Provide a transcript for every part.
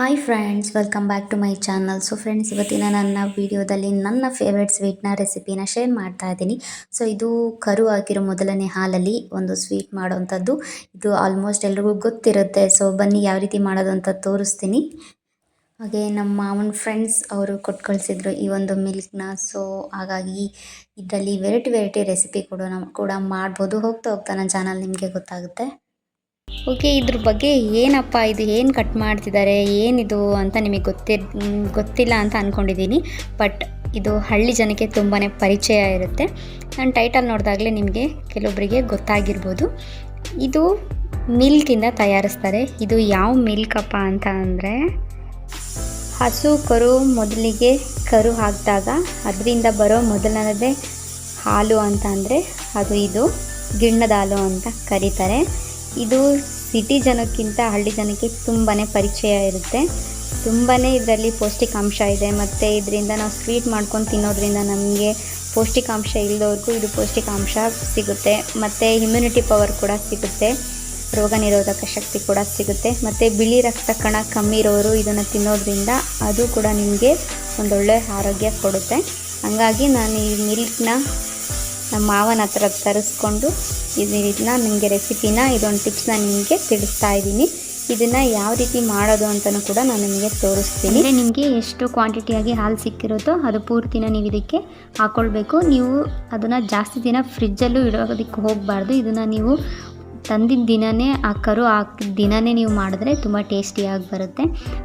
Hi friends, welcome back to my channel. So friends, ಇವತ್ತಿನ ನನ್ನ ವಿಡಿಯೋದಲ್ಲಿ ನನ್ನ ಫೇವ್ರೆಟ್ ಸ್ವೀಟ್ನ ರೆಸಿಪಿನ ಶೇರ್ ಮಾಡ್ತಾ ಇದ್ದೀನಿ. ಸೊ ಇದು ಕರು ಹಾಕಿರೋ ಮೊದಲನೇ ಹಾಲಲ್ಲಿ ಒಂದು ಸ್ವೀಟ್ ಮಾಡೋವಂಥದ್ದು. ಇದು ಆಲ್ಮೋಸ್ಟ್ ಎಲ್ರಿಗೂ ಗೊತ್ತಿರುತ್ತೆ. ಸೊ ಬನ್ನಿ, ಯಾವ ರೀತಿ ಮಾಡೋದು ಅಂತ ತೋರಿಸ್ತೀನಿ. ಹಾಗೆ ನಮ್ಮ ಮಾವನ ಫ್ರೆಂಡ್ಸ್ ಅವರು ಕೊಟ್ಟು ಕಳಿಸಿದ್ರು ಈ ಒಂದು ಮಿಲ್ಕ್ನ ಸೊ ಹಾಗಾಗಿ ಇದರಲ್ಲಿ ವೆರೈಟಿ ವೆರೈಟಿ ರೆಸಿಪಿ ಕೂಡ ನಮ್ಮ ಕೂಡ ಮಾಡ್ಬೋದು. ಹೋಗ್ತಾ ಹೋಗ್ತಾ ನನ್ನ ಚಾನಲ್ ನಿಮಗೆ ಗೊತ್ತಾಗುತ್ತೆ. ಓಕೆ, ಇದ್ರ ಬಗ್ಗೆ ಏನಪ್ಪ ಇದು, ಏನು ಕಟ್ ಮಾಡ್ತಿದ್ದಾರೆ, ಏನಿದು ಅಂತ ನಿಮಗೆ ಗೊತ್ತಿ ಗೊತ್ತಿಲ್ಲ ಅಂತ ಅಂದ್ಕೊಂಡಿದ್ದೀನಿ ಬಟ್ ಇದು ಹಳ್ಳಿ ಜನಕ್ಕೆ ತುಂಬಾ ಪರಿಚಯ ಇರುತ್ತೆ. ನಾನು ಟೈಟಲ್ ನೋಡಿದಾಗಲೇ ನಿಮಗೆ ಕೆಲವೊಬ್ಬರಿಗೆ ಗೊತ್ತಾಗಿರ್ಬೋದು. ಇದು ಮಿಲ್ಕಿಂದ ತಯಾರಿಸ್ತಾರೆ. ಇದು ಯಾವ ಮಿಲ್ಕಪ್ಪ ಅಂತ ಅಂದರೆ, ಹಸು ಕರು ಮೊದಲಿಗೆ ಕರು ಹಾಕಿದಾಗ, ಅದರಿಂದ ಬರೋ ಮೊದಲನೇದೇ ಹಾಲು ಅಂತ ಅಂದರೆ, ಅದು ಇದು ಗಿಣ್ಣದ ಹಾಲು ಅಂತ ಕರೀತಾರೆ. ಇದು ಸಿಟಿ ಜನಕ್ಕಿಂತ ಹಳ್ಳಿ ಜನಕ್ಕೆ ತುಂಬಾ ಪರಿಚಯ ಇರುತ್ತೆ. ತುಂಬಾ ಇದರಲ್ಲಿ ಪೌಷ್ಟಿಕಾಂಶ ಇದೆ. ಮತ್ತು ಇದರಿಂದ ನಾವು ಸ್ವೀಟ್ ಮಾಡ್ಕೊಂಡು ತಿನ್ನೋದ್ರಿಂದ ನಮಗೆ ಪೌಷ್ಟಿಕಾಂಶ ಇಲ್ಲದವ್ರಿಗೂ ಇದು ಪೌಷ್ಟಿಕಾಂಶ ಸಿಗುತ್ತೆ. ಮತ್ತು ಇಮ್ಯುನಿಟಿ ಪವರ್ ಕೂಡ ಸಿಗುತ್ತೆ. ರೋಗ ನಿರೋಧಕ ಶಕ್ತಿ ಕೂಡ ಸಿಗುತ್ತೆ. ಮತ್ತು ಬಿಳಿ ರಕ್ತ ಕಣ ಕಮ್ಮಿ ಇರೋರು ಇದನ್ನು ತಿನ್ನೋದ್ರಿಂದ ಅದು ಕೂಡ ನಿಮಗೆ ಒಂದೊಳ್ಳೆ ಆರೋಗ್ಯ ಕೊಡುತ್ತೆ. ಹಾಗಾಗಿ ನಾನು ಈ ಮಿಲ್ಕ್ನ ನಮ್ಮ ಮಾವನ ಹತ್ರ ತರಿಸ್ಕೊಂಡು ಇದನ್ನ ನಿಮಗೆ ರೆಸಿಪಿನ ಇದೊಂದು ಟಿಪ್ಸ್ನ ನಿಮಗೆ ತಿಳಿಸ್ತಾ ಇದ್ದೀನಿ. ಇದನ್ನು ಯಾವ ರೀತಿ ಮಾಡೋದು ಅಂತಲೂ ಕೂಡ ನಾನು ನಿಮಗೆ ತೋರಿಸ್ತೀನಿ. ಅಂದರೆ ನಿಮಗೆ ಎಷ್ಟು ಕ್ವಾಂಟಿಟಿಯಾಗಿ ಹಾಲು ಸಿಕ್ಕಿರುತ್ತೋ ಅದು ಪೂರ್ತಿನ ನೀವು ಇದಕ್ಕೆ ಹಾಕ್ಕೊಳ್ಬೇಕು ನೀವು ಅದನ್ನು ಜಾಸ್ತಿ ದಿನ ಫ್ರಿಜ್ಜಲ್ಲೂ ಇಡೋದಕ್ಕೆ ಹೋಗಬಾರ್ದು. ಇದನ್ನು ನೀವು ತಂದಿದ್ದ ದಿನವೇ ಆ ಕರು ಹಾಕಿದ ದಿನವೇ ನೀವು ಮಾಡಿದ್ರೆ ತುಂಬ ಟೇಸ್ಟಿಯಾಗಿ ಬರುತ್ತೆ.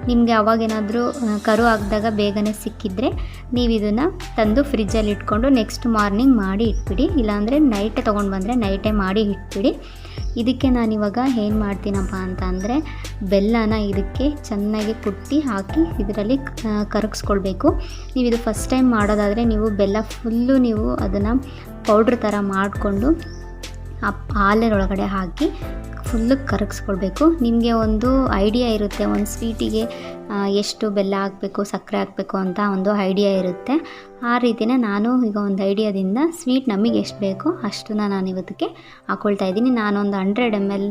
ನಿಮಗೆ ಅವಾಗೇನಾದರೂ ಕರು ಹಾಕಿದಾಗ ಬೇಗನೆ ಸಿಕ್ಕಿದ್ರೆ ನೀವು ಇದನ್ನು ತಂದು ಫ್ರಿಜ್ಜಲ್ಲಿ ಇಟ್ಕೊಂಡು ನೆಕ್ಸ್ಟ್ ಮಾರ್ನಿಂಗ್ ಮಾಡಿ ಇಟ್ಬಿಡಿ. ಇಲ್ಲಾಂದರೆ ನೈಟೇ ತೊಗೊಂಡು ಬಂದರೆ ನೈಟೇ ಮಾಡಿ ಇಟ್ಬಿಡಿ. ಇದಕ್ಕೆ ನಾನಿವಾಗ ಏನು ಮಾಡ್ತೀನಪ್ಪ ಅಂತ ಅಂದರೆ ಬೆಲ್ಲನ ಇದಕ್ಕೆ ಚೆನ್ನಾಗಿ ಕುಟ್ಟಿ ಹಾಕಿ ಇದರಲ್ಲಿ ಕರಗಿಸ್ಕೊಳ್ಬೇಕು. ನೀವು ಇದು ಫಸ್ಟ್ ಟೈಮ್ ಮಾಡೋದಾದರೆ ನೀವು ಬೆಲ್ಲ ಫುಲ್ಲು ನೀವು ಅದನ್ನು ಪೌಡ್ರ್ ಥರ ಮಾಡಿಕೊಂಡು ಆ ಹಾಲಿನೊಳಗಡೆ ಹಾಕಿ ಫುಲ್ಲು ಕರಗಿಸ್ಕೊಳ್ಬೇಕು. ನಿಮಗೆ ಒಂದು ಐಡಿಯಾ ಇರುತ್ತೆ, ಒಂದು ಸ್ವೀಟಿಗೆ ಎಷ್ಟು ಬೆಲ್ಲ ಹಾಕಬೇಕು, ಸಕ್ಕರೆ ಹಾಕಬೇಕು ಅಂತ ಒಂದು ಐಡಿಯಾ ಇರುತ್ತೆ. ಆ ರೀತಿಯೇ ನಾನು ಈಗ ಒಂದು ಐಡಿಯಾದಿಂದ ಸ್ವೀಟ್ ನಮಗೆ ಎಷ್ಟು ಬೇಕೋ ಅಷ್ಟನ್ನ ನಾನು ಇವತ್ತಿಗೆ ಹಾಕ್ಕೊಳ್ತಾ ಇದ್ದೀನಿ. ನಾನೊಂದು ಹಂಡ್ರೆಡ್ ಎಂ ಎಲ್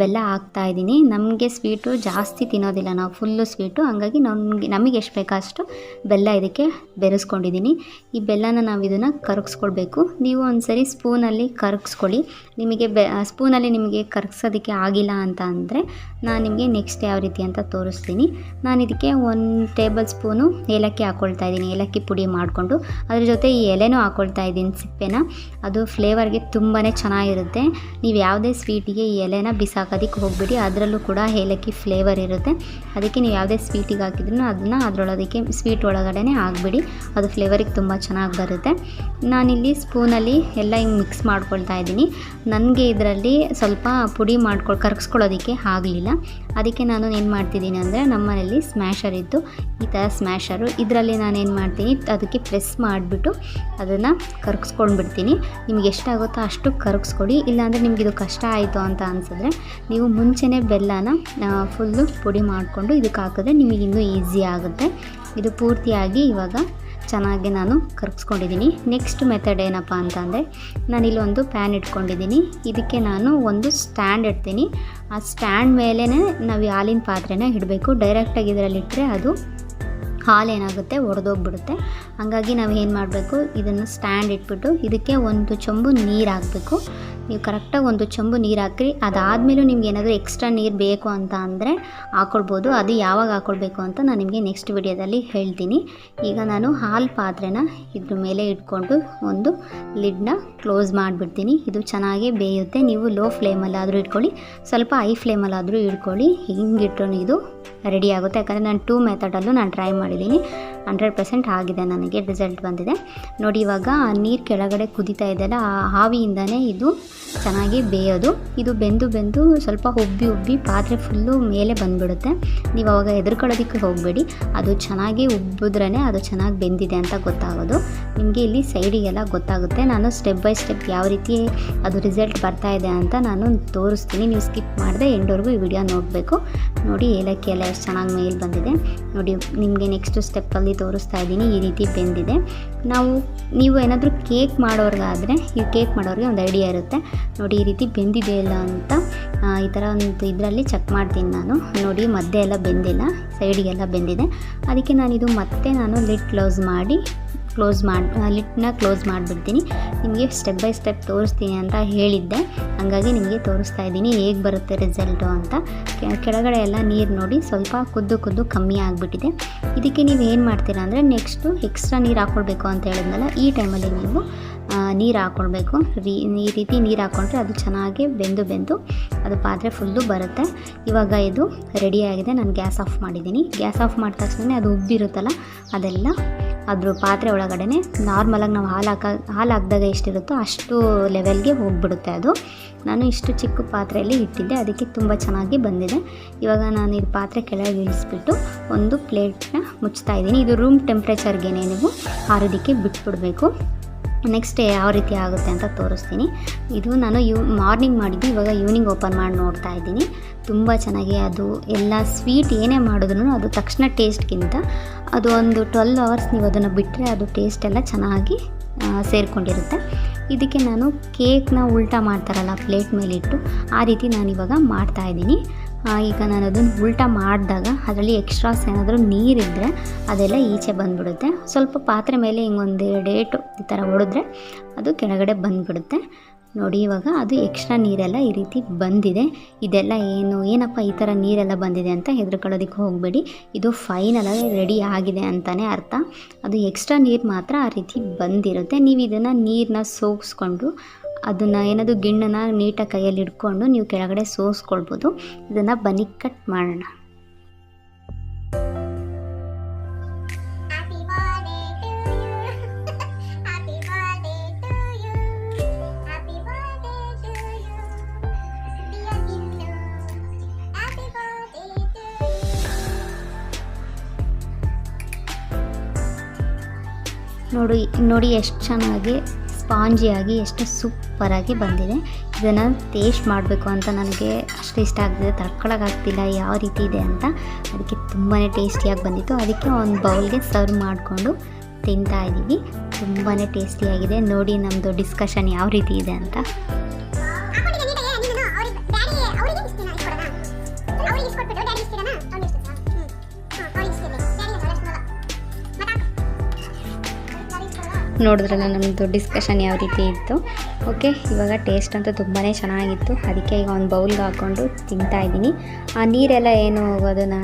ಬೆಲ್ಲ ಹಾಕ್ತಾ ಇದ್ದೀನಿ. ನಮಗೆ ಸ್ವೀಟು ಜಾಸ್ತಿ ತಿನ್ನೋದಿಲ್ಲ. ನಾವು ಫುಲ್ಲು ಸ್ವೀಟು ಹಂಗಾಗಿ ನಮಗೆ ನಮಗೆ ಎಷ್ಟು ಬೇಕೋ ಅಷ್ಟು ಬೆಲ್ಲ ಇದಕ್ಕೆ ಬೆರೆಸ್ಕೊಂಡಿದ್ದೀನಿ. ಈ ಬೆಲ್ಲನ ನಾವು ಇದನ್ನು ಕರಗಿಸ್ಕೊಳ್ಬೇಕು. ನೀವು ಒಂದು ಸರಿ ಸ್ಪೂನಲ್ಲಿ ಕರಗಿಸ್ಕೊಳ್ಳಿ. ನಿಮಗೆ ಬೆ ಸ್ಪೂನಲ್ಲಿ ನಿಮಗೆ ಕರಗಿಸೋದಕ್ಕೆ ಆಗಿಲ್ಲ ಅಂತ ಅಂದರೆ ನಾನು ನಿಮಗೆ ನೆಕ್ಸ್ಟ್ ಯಾವ ರೀತಿ ಅಂತ ತೋರಿಸ್ತೀನಿ. ನಾನು ಇದಕ್ಕೆ ಒಂದು ಟೇಬಲ್ ಸ್ಪೂನು ಏಲಕ್ಕಿ ಹಾಕ್ಕೊಳ್ತಾ ಇದ್ದೀನಿ. ಏಲಕ್ಕಿ ಪುಡಿ ಮಾಡಿಕೊಂಡು. ಅದ್ರ ಜೊತೆ ಈ ಎಲೆನೂ ಹಾಕ್ಕೊಳ್ತಾ ಇದ್ದೀನಿ ಸಿಪ್ಪೆನ. ಅದು ಫ್ಲೇವರ್ಗೆ ತುಂಬಾ ಚೆನ್ನಾಗಿರುತ್ತೆ. ನೀವು ಯಾವುದೇ ಸ್ವೀಟಿಗೆ ಈ ಎಲೆನ ಬಿಸಾಕೋದಕ್ಕೆ ಹೋಗ್ಬಿಡಿ. ಅದರಲ್ಲೂ ಕೂಡ ಏಲಕ್ಕಿ ಫ್ಲೇವರ್ ಇರುತ್ತೆ. ಅದಕ್ಕೆ ನೀವು ಯಾವುದೇ ಸ್ವೀಟಿಗೆ ಹಾಕಿದ್ರೂ ಅದನ್ನು ಅದರೊಳಗಕ್ಕೆ ಸ್ವೀಟ್ ಒಳಗಡೆ ಹಾಕ್ಬಿಡಿ. ಅದು ಫ್ಲೇವರಿಗೆ ತುಂಬ ಚೆನ್ನಾಗಿ ಬರುತ್ತೆ. ನಾನಿಲ್ಲಿ ಸ್ಪೂನಲ್ಲಿ ಎಲ್ಲ ಹಿಂಗೆ ಮಿಕ್ಸ್ ಮಾಡ್ಕೊಳ್ತಾ ಇದ್ದೀನಿ. ನನಗೆ ಇದರಲ್ಲಿ ಸ್ವಲ್ಪ ಪುಡಿ ಮಾಡ್ಕೊಳ್ ಕರ್ಗಿಸ್ಕೊಳ್ಳೋದಕ್ಕೆ ಆಗಲಿಲ್ಲ. ಅದಕ್ಕೆ ನಾನು ಏನು ಮಾಡ್ತಿದ್ದೀನಿ ಅಂದರೆ ನಮ್ಮನೇಲಿ ಸ್ಮ್ಯಾಶರ್ ಇತ್ತು. ಈ ಥರ ಸ್ಮ್ಯಾಷರು ಇದರಲ್ಲಿ ನಾನು ಏನು ಮಾಡ್ತೀನಿ, ಅದಕ್ಕೆ ಪ್ರೆಸ್ ಮಾಡಿಬಿಟ್ಟು ಅದನ್ನು ಕರ್ಗಿಸ್ಕೊಂಡ್ಬಿಡ್ತೀನಿ ನಿಮ್ಗೆ ಎಷ್ಟಾಗುತ್ತೋ ಅಷ್ಟು ಕರಗಿಸ್ಕೊಡಿ ಇಲ್ಲಾಂದರೆ ನಿಮ್ಗೆ ಇದು ಕಷ್ಟ ಆಯಿತು ಅಂತ ಅನಿಸಿದ್ರೆ ನೀವು ಮುಂಚೆನೇ ಬೆಲ್ಲನ ಫುಲ್ಲು ಪುಡಿ ಮಾಡಿಕೊಂಡು ಇದಕ್ಕೆ ಹಾಕಿದ್ರೆ ನಿಮಗೆ ಇನ್ನೂ ಈಸಿ ಆಗುತ್ತೆ. ಇದು ಪೂರ್ತಿಯಾಗಿ ಇವಾಗ ಚೆನ್ನಾಗಿ ನಾನು ಕರ್ಗಿಸ್ಕೊಂಡಿದ್ದೀನಿ ನೆಕ್ಸ್ಟ್ ಮೆಥಡ್ ಏನಪ್ಪ ಅಂತಂದರೆ, ನಾನಿಲ್ಲಿ ಒಂದು ಪ್ಯಾನ್ ಇಟ್ಕೊಂಡಿದ್ದೀನಿ. ಇದಕ್ಕೆ ನಾನು ಒಂದು ಸ್ಟ್ಯಾಂಡ್ ಇಡ್ತೀನಿ. ಆ ಸ್ಟ್ಯಾಂಡ್ ಮೇಲೇ ನಾವು ಹಾಲಿನ ಪಾತ್ರೆನ ಇಡಬೇಕು. ಡೈರೆಕ್ಟಾಗಿ ಇದರಲ್ಲಿಟ್ಟರೆ ಅದು ಹಾಲು ಏನಾಗುತ್ತೆ, ಒಡೆದೋಗ್ಬಿಡುತ್ತೆ. ಹಾಗಾಗಿ ನಾವು ಏನು ಮಾಡಬೇಕು, ಇದನ್ನು ಸ್ಟ್ಯಾಂಡ್ ಇಟ್ಬಿಟ್ಟು ಇದಕ್ಕೆ ಒಂದು ಚೊಂಬು ನೀರು ಹಾಕಬೇಕು. ನೀವು ಕರೆಕ್ಟಾಗಿ ಒಂದು ಚೊಂಬು ನೀರು ಹಾಕ್ರಿ. ಅದಾದಮೇಲೂ ನಿಮ್ಗೆ ಏನಾದರೂ ಎಕ್ಸ್ಟ್ರಾ ನೀರು ಬೇಕು ಅಂತ ಅಂದರೆ ಹಾಕ್ಕೊಳ್ಬೋದು ಅದು ಯಾವಾಗ ಹಾಕ್ಕೊಳ್ಬೇಕು ಅಂತ ನಾನು ನಿಮಗೆ ನೆಕ್ಸ್ಟ್ ವಿಡಿಯೋದಲ್ಲಿ ಹೇಳ್ತೀನಿ. ಈಗ ನಾನು ಹಾಲು ಪಾತ್ರೆನ ಇದ್ರ ಮೇಲೆ ಇಟ್ಕೊಂಡು ಒಂದು ಲಿಡ್ನ ಕ್ಲೋಸ್ ಮಾಡಿಬಿಡ್ತೀನಿ. ಇದು ಚೆನ್ನಾಗಿ ಬೇಯುತ್ತೆ. ನೀವು ಲೋ ಫ್ಲೇಮಲ್ಲಾದರೂ ಇಟ್ಕೊಳ್ಳಿ. ಸ್ವಲ್ಪ ಹೈ ಫ್ಲೇಮಲ್ಲಾದರೂ ಇಟ್ಕೊಳ್ಳಿ. ಇಟ್ರೂ ಇದು ರೆಡಿ ಆಗುತ್ತೆ. ಯಾಕಂದರೆ ನಾನು ಟೂ ಮೆಥಡಲ್ಲೂ ನಾನು ಟ್ರೈ ಮಾಡಿದ್ದೀನಿ. ಹಂಡ್ರೆಡ್ ಪರ್ಸೆಂಟ್ ಆಗಿದೆ ನನಗೆ ರಿಸಲ್ಟ್ ಬಂದಿದೆ. ನೋಡಿ ಇವಾಗ ನೀರು ಕೆಳಗಡೆ ಕುದಿತಾ ಇದೆಯಲ್ಲ, ಆ ಹಾವಿಯಿಂದನೇ ಇದು ಚೆನ್ನಾಗಿ ಬೇಯೋದು. ಇದು ಬೆಂದು ಬೆಂದು ಸ್ವಲ್ಪ ಉಬ್ಬಿ ಉಬ್ಬಿ ಪಾತ್ರೆ ಫುಲ್ಲು ಮೇಲೆ ಬಂದುಬಿಡುತ್ತೆ. ನೀವು ಅವಾಗ ಎದುರ್ಕೊಳ್ಳೋದಕ್ಕೆ ಹೋಗಬೇಡಿ. ಅದು ಚೆನ್ನಾಗಿ ಉಬ್ಬಿದ್ರೇ ಅದು ಚೆನ್ನಾಗಿ ಬೆಂದಿದೆ ಅಂತ ಗೊತ್ತಾಗೋದು. ನಿಮಗೆ ಇಲ್ಲಿ ಸೈಡಿಗೆಲ್ಲ ಗೊತ್ತಾಗುತ್ತೆ. ನಾನು ಸ್ಟೆಪ್ ಬೈ ಸ್ಟೆಪ್ ಯಾವ ರೀತಿ ಅದು ರಿಸಲ್ಟ್ ಬರ್ತಾ ಇದೆ ಅಂತ ನಾನು ತೋರಿಸ್ತೀನಿ. ನೀವು ಸ್ಕಿಪ್ ಮಾಡಿದೆ ಎಂಡವರೆಗೂ ಈ ವಿಡಿಯೋ ನೋಡಬೇಕು. ನೋಡಿ, ಏಲಕ್ಕಿ ಎಲ್ಲ ಎಷ್ಟು ಚೆನ್ನಾಗಿ ಮೇಲೆ ಬಂದಿದೆ. ನೋಡಿ, ನಿಮಗೆ ನೆಕ್ಸ್ಟ್ ಸ್ಟೆಪ್ಪಲ್ಲಿ ತೋರಿಸ್ತಾ ಇದ್ದೀನಿ. ಈ ರೀತಿ ಬೆಂದಿದೆ. ನಾವು, ನೀವು ಏನಾದರೂ ಕೇಕ್ ಮಾಡೋರ್ಗಾದರೆ, ಈ ಕೇಕ್ ಮಾಡೋರಿಗೆ ಒಂದು ಐಡಿಯಾ ಇರುತ್ತೆ. ನೋಡಿ, ಈ ರೀತಿ ಬೆಂದಿದೆ ಇಲ್ಲ ಅಂತ ಈ ಥರ ಒಂದು ಇದರಲ್ಲಿ ಚೆಕ್ ಮಾಡ್ತೀನಿ ನಾನು. ನೋಡಿ ಮಧ್ಯೆ ಎಲ್ಲ ಬೆಂದಿಲ್ಲ ಸೈಡಿಗೆಲ್ಲ ಬೆಂದಿದೆ. ಅದಕ್ಕೆ ನಾನಿದು ಮತ್ತೆ ನಾನು ಲಿಡ್ ಕ್ಲೋಸ್ ಮಾಡಿ ಕ್ಲೋಸ್ ಮಾಡಿ ಲಿಟ್ನ ಕ್ಲೋಸ್ ಮಾಡಿಬಿಡ್ತೀನಿ. ನಿಮಗೆ ಸ್ಟೆಪ್ ಬೈ ಸ್ಟೆಪ್ ತೋರಿಸ್ತೀನಿ ಅಂತ ಹೇಳಿದ್ದೆ. ಹಾಗಾಗಿ ನಿಮಗೆ ತೋರಿಸ್ತಾ ಇದ್ದೀನಿ ಹೇಗೆ ಬರುತ್ತೆ ರಿಸಲ್ಟು ಅಂತ. ಕೆಳಗಡೆ ಎಲ್ಲ ನೀರು ನೋಡಿ ಸ್ವಲ್ಪ ಕುದ್ದು ಕುದ್ದು ಕಮ್ಮಿ ಆಗಿಬಿಟ್ಟಿದೆ. ಇದಕ್ಕೆ ನೀವು ಏನು ಮಾಡ್ತೀರಾ ಅಂದರೆ ನೆಕ್ಸ್ಟು ಎಕ್ಸ್ಟ್ರಾ ನೀರು ಹಾಕ್ಕೊಳ್ಬೇಕು ಅಂತ ಹೇಳಿದ್ನಲ್ಲ, ಈ ಟೈಮಲ್ಲಿ ನೀವು ನೀರು ಹಾಕ್ಕೊಳ್ಬೇಕು ರೀ, ಈ ರೀತಿ ನೀರು ಹಾಕ್ಕೊಂಡ್ರೆ ಅದು ಚೆನ್ನಾಗಿ ಬೆಂದು ಬೆಂದು ಅದು ಪಾತ್ರೆ ಫುಲ್ಲು ಬರುತ್ತೆ. ಇವಾಗ ಇದು ರೆಡಿಯಾಗಿದೆ ನಾನು ಗ್ಯಾಸ್ ಆಫ್ ಮಾಡಿದ್ದೀನಿ. ಗ್ಯಾಸ್ ಆಫ್ ಮಾಡಿದ ತಕ್ಷಣ ಅದು ಉಬ್ಬಿರುತ್ತಲ್ಲ, ಅದೆಲ್ಲ ಅದ್ರ ಪಾತ್ರೆ ಒಳಗಡೆ ನಾರ್ಮಲಾಗಿ ನಾವು ಹಾಲು ಹಾಕ ಹಾಲು ಹಾಕಿದಾಗ ಎಷ್ಟಿರುತ್ತೋ ಅಷ್ಟು ಲೆವೆಲ್ಗೆ ಹೋಗ್ಬಿಡುತ್ತೆ ಅದು. ನಾನು ಇಷ್ಟು ಚಿಕ್ಕ ಪಾತ್ರೆಯಲ್ಲಿ ಇಟ್ಟಿದ್ದೆ, ಅದಕ್ಕೆ ತುಂಬ ಚೆನ್ನಾಗಿ ಬಂದಿದೆ. ಇವಾಗ ನಾನು ಇದು ಪಾತ್ರೆ ಕೆಳಗೆ ಇಳಿಸ್ಬಿಟ್ಟು ಒಂದು ಪ್ಲೇಟ್ನ ಮುಚ್ತಾ ಇದ್ದೀನಿ. ಇದು ರೂಮ್ ಟೆಂಪ್ರೇಚರ್ಗೆ ನೀವು ಆರೋದಕ್ಕೆ ಬಿಟ್ಬಿಡಬೇಕು. ನೆಕ್ಸ್ಟ್ ಯಾವ ರೀತಿ ಆಗುತ್ತೆ ಅಂತ ತೋರಿಸ್ತೀನಿ. ಇದು ನಾನು ಯು ಮಾರ್ನಿಂಗ್ ಮಾಡಿದ್ದು ಇವಾಗ ಈವ್ನಿಂಗ್ ಓಪನ್ ಮಾಡಿ ನೋಡ್ತಾ ಇದ್ದೀನಿ. ತುಂಬ ಚೆನ್ನಾಗಿ ಅದು ಎಲ್ಲ ಸ್ವೀಟ್ ಏನೇ ಮಾಡಿದ್ರು ಅದು ತಕ್ಷಣ ಟೇಸ್ಟ್ಗಿಂತ ಅದು ಒಂದು ಟ್ವೆಲ್ ಅವರ್ಸ್ ನೀವು ಅದನ್ನು ಬಿಟ್ಟರೆ ಅದು ಟೇಸ್ಟ್ ಎಲ್ಲ ಚೆನ್ನಾಗಿ ಸೇರಿಕೊಂಡಿರುತ್ತೆ. ಇದಕ್ಕೆ ನಾನು ಕೇಕ್ನ ಉಲ್ಟಾ ಮಾಡ್ತಾರಲ್ಲ ಪ್ಲೇಟ್ ಮೇಲಿಟ್ಟು ಆ ರೀತಿ ನಾನು ಇವಾಗ ಮಾಡ್ತಾ ಆ, ಈಗ ನಾನು ಅದನ್ನು ಉಲ್ಟಾ ಮಾಡಿದಾಗ ಅದರಲ್ಲಿ ಎಕ್ಸ್ಟ್ರಾಸ್ ಏನಾದರೂ ನೀರಿದ್ದರೆ ಅದೆಲ್ಲ ಈಚೆ ಬಂದುಬಿಡುತ್ತೆ. ಸ್ವಲ್ಪ ಪಾತ್ರೆ ಮೇಲೆ ಹಿಂಗೊಂದು ಡೇಟು ಈ ಥರ ಹೊಡೆದ್ರೆ ಅದು ಕೆಳಗಡೆ ಬಂದುಬಿಡುತ್ತೆ. ನೋಡಿ, ಇವಾಗ ಅದು ಎಕ್ಸ್ಟ್ರಾ ನೀರೆಲ್ಲ ಈ ರೀತಿ ಬಂದಿದೆ. ಇದೆಲ್ಲ ಏನು, ಏನಪ್ಪ ಈ ಥರ ನೀರೆಲ್ಲ ಬಂದಿದೆ ಅಂತ ಹೆದರ್ಕೊಳ್ಳೋದಕ್ಕೆ ಹೋಗಬೇಡಿ. ಇದು ಫೈನಲ್ ರೆಡಿ ಆಗಿದೆ ಅಂತಲೇ ಅರ್ಥ. ಅದು ಎಕ್ಸ್ಟ್ರಾ ನೀರು ಮಾತ್ರ ಆ ರೀತಿ ಬಂದಿರುತ್ತೆ. ನೀವು ಇದನ್ನು ನೀರನ್ನ ಸೋಗಿಸ್ಕೊಂಡು ಅದನ್ನು ಏನದು ಗಿಣ್ಣನ ನೀಟಾಗಿ ಕೈಯಲ್ಲಿ ಇಟ್ಕೊಂಡು ನೀವು ಕೆಳಗಡೆ ಸೋಸ್ಕೊಳ್ಬೋದು. ಇದನ್ನು ಬನಿ ಕಟ್ ಮಾಡೋಣ. ನೋಡಿ ನೋಡಿ ಎಷ್ಟು ಚೆನ್ನಾಗಿ ಸ್ಪಾಂಜಿಯಾಗಿ ಎಷ್ಟು ಸೂಪರಾಗಿ ಬಂದಿದೆ. ಇದನ್ನು ಟೇಸ್ಟ್ ಮಾಡಬೇಕು ಅಂತ ನನಗೆ ಅಷ್ಟು ಇಷ್ಟ ಆಗ್ತಿದೆ. ತಡ್ಕೊಳಕ್ಕಾಗ್ತಿಲ್ಲ ಯಾವ ರೀತಿ ಇದೆ ಅಂತ. ಅದಕ್ಕೆ ತುಂಬಾ ಟೇಸ್ಟಿಯಾಗಿ ಬಂದಿತ್ತು. ಅದಕ್ಕೆ ಒಂದು ಬೌಲ್ಗೆ ಸರ್ವ್ ಮಾಡಿಕೊಂಡು ತಿಂತಾ ಇದ್ದೀವಿ ತುಂಬಾ ಟೇಸ್ಟಿಯಾಗಿದೆ. ನೋಡಿ ನಮ್ಮದು ಡಿಸ್ಕಷನ್ ಯಾವ ರೀತಿ ಇದೆ ಅಂತ. ನೋಡಿದ್ರಲ್ಲ ನಮ್ಮದು ಡಿಸ್ಕಷನ್ ಯಾವ ರೀತಿ ಇತ್ತು. ಓಕೆ ಇವಾಗ ಟೇಸ್ಟ್ ಅಂತೂ ತುಂಬಾ ಚೆನ್ನಾಗಿತ್ತು. ಅದಕ್ಕೆ ಈಗ ಒಂದು ಬೌಲ್ಗೆ ಹಾಕ್ಕೊಂಡು ತಿಂತಾ ಇದ್ದೀನಿ. ಆ ನೀರೆಲ್ಲ ಏನು ಅದನ್ನು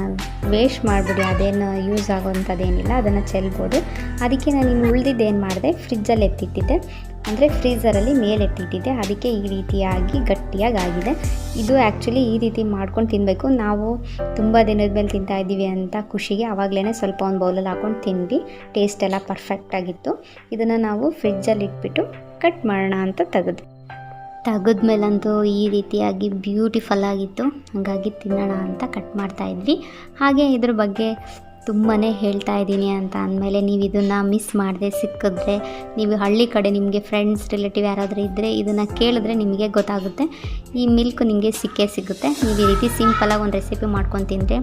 ವೇಸ್ಟ್ ಮಾಡಿಬಿಡಿ, ಅದೇನು ಯೂಸ್ ಆಗೋವಂಥದ್ದೇನಿಲ್ಲ, ಅದನ್ನು ಚೆಲ್ಬೋದು. ಅದಕ್ಕೆ ನಾನು ಇನ್ನು ಉಳಿದಿದ್ದು ಏನು ಮಾಡಿದೆ ಫ್ರಿಜ್ಜಲ್ಲಿ ಎತ್ತಿಟ್ಟಿದ್ದೆ. ಅಂದರೆ ಫ್ರೀಝರಲ್ಲಿ ಮೇಲೆತ್ತಿಟ್ಟಿದ್ದೆ ಅದಕ್ಕೆ ಈ ರೀತಿಯಾಗಿ ಗಟ್ಟಿಯಾಗಿ ಆಗಿದೆ ಇದು ಆ್ಯಕ್ಚುಲಿ ಈ ರೀತಿ ಮಾಡ್ಕೊಂಡು ತಿನ್ನಬೇಕು ನಾವು ತುಂಬ ದಿನದ ಮೇಲೆ ತಿಂತಾ ಇದ್ದೀವಿ ಅಂತ ಖುಷಿಗೆ ಆವಾಗಲೇ ಸ್ವಲ್ಪ ಒಂದು ಬೌಲಲ್ಲಿ ಹಾಕೊಂಡು ತಿಂದ್ವಿ. ಟೇಸ್ಟ್ ಎಲ್ಲ ಪರ್ಫೆಕ್ಟಾಗಿತ್ತು ಇದನ್ನು ನಾವು ಫ್ರಿಜ್ಜಲ್ಲಿ ಇಟ್ಬಿಟ್ಟು ಕಟ್ ಮಾಡೋಣ ಅಂತ ತೆಗೆದು, ತೆಗೆದ್ಮೇಲಂತೂ ಈ ರೀತಿಯಾಗಿ ಬ್ಯೂಟಿಫುಲ್ ಆಗಿತ್ತು. ಹಾಗಾಗಿ ತಿನ್ನೋಣ ಅಂತ ಕಟ್ ಮಾಡ್ತಾಯಿದ್ವಿ ಹಾಗೆ ಇದ್ರ ಬಗ್ಗೆ ತುಂಬಾ ಹೇಳ್ತಾ ಇದ್ದೀನಿ ಅಂತ ಅಂದಮೇಲೆ ನೀವು ಇದನ್ನು ಮಿಸ್ ಮಾಡದೆ ಸಿಕ್ಕಿದ್ರೆ, ನೀವು ಹಳ್ಳಿ ಕಡೆ ನಿಮಗೆ ಫ್ರೆಂಡ್ಸ್ ರಿಲೇಟಿವ್ ಯಾರಾದರೂ ಇದ್ದರೆ ಇದನ್ನು ಕೇಳಿದ್ರೆ ನಿಮಗೆ ಗೊತ್ತಾಗುತ್ತೆ. ಈ ಮಿಲ್ಕ್ ನಿಮಗೆ ಸಿಕ್ಕೇ ಸಿಗುತ್ತೆ. ನೀವು ಈ ರೀತಿ ಸಿಂಪಲಾಗಿ ಒಂದು ರೆಸಿಪಿ ಮಾಡ್ಕೊಂಡು ತಿಂದರೆ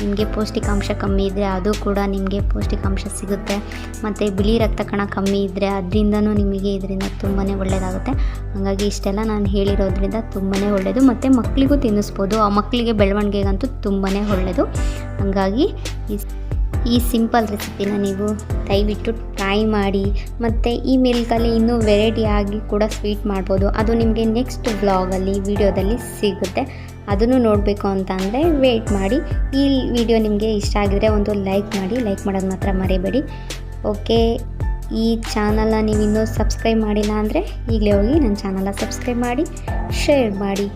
ನಿಮಗೆ ಪೌಷ್ಟಿಕಾಂಶ ಕಮ್ಮಿ ಇದ್ದರೆ ಅದು ಕೂಡ ನಿಮಗೆ ಪೌಷ್ಟಿಕಾಂಶ ಸಿಗುತ್ತೆ. ಮತ್ತು ಬಿಳಿ ರಕ್ತ ಕಣ ಕಮ್ಮಿ ಇದ್ದರೆ ಅದರಿಂದನೂ ನಿಮಗೆ ಇದರಿಂದ ತುಂಬಾ ಒಳ್ಳೆಯದಾಗುತ್ತೆ ಹಾಗಾಗಿ ಇಷ್ಟೆಲ್ಲ ನಾನು ಹೇಳಿರೋದ್ರಿಂದ ತುಂಬಾ ಒಳ್ಳೆಯದು ಮತ್ತು ಮಕ್ಕಳಿಗೂ ತಿನ್ನಿಸ್ಬೋದು. ಆ ಮಕ್ಕಳಿಗೆ ಬೆಳವಣಿಗೆಗಂತೂ ತುಂಬಾ ಒಳ್ಳೆಯದು ಹಾಗಾಗಿ ಈ ಈ ಸಿಂಪಲ್ ರೆಸಿಪಿನ ನೀವು ದಯವಿಟ್ಟು ಟ್ರೈ ಮಾಡಿ ಮತ್ತು ಈ ಮಿಲ್ಕಲ್ಲಿ ಇನ್ನೂ ವೆರೈಟಿಯಾಗಿ ಕೂಡ ಸ್ವೀಟ್ ಮಾಡ್ಬೋದು. ಅದು ನಿಮಗೆ ನೆಕ್ಸ್ಟ್ ಬ್ಲಾಗಲ್ಲಿ ವಿಡಿಯೋದಲ್ಲಿ ಸಿಗುತ್ತೆ. ಅದನ್ನು ನೋಡಬೇಕು ಅಂತ ಅಂದರೆ ವೆಯ್ಟ್ ಮಾಡಿ. ಈ ವಿಡಿಯೋ ನಿಮಗೆ ಇಷ್ಟ ಆಗಿದರೆ ಒಂದು ಲೈಕ್ ಮಾಡಿ. ಲೈಕ್ ಮಾಡೋದು ಮಾತ್ರ ಮರಿಬೇಡಿ. ಓಕೆ ಈ ಚಾನಲನ್ನ ನೀವು ಇನ್ನೂ ಸಬ್ಸ್ಕ್ರೈಬ್ ಮಾಡಿಲ್ಲ ಅಂದರೆ ಈಗಲೇ ಹೋಗಿ ನನ್ನ ಚಾನಲ್ನ ಸಬ್ಸ್ಕ್ರೈಬ್ ಮಾಡಿ ಶೇರ್ ಮಾಡಿ.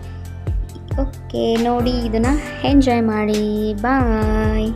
ಓಕೆ ನೋಡಿ, ಇದನ್ನು ಎಂಜಾಯ್ ಮಾಡಿ. ಬಾಯ್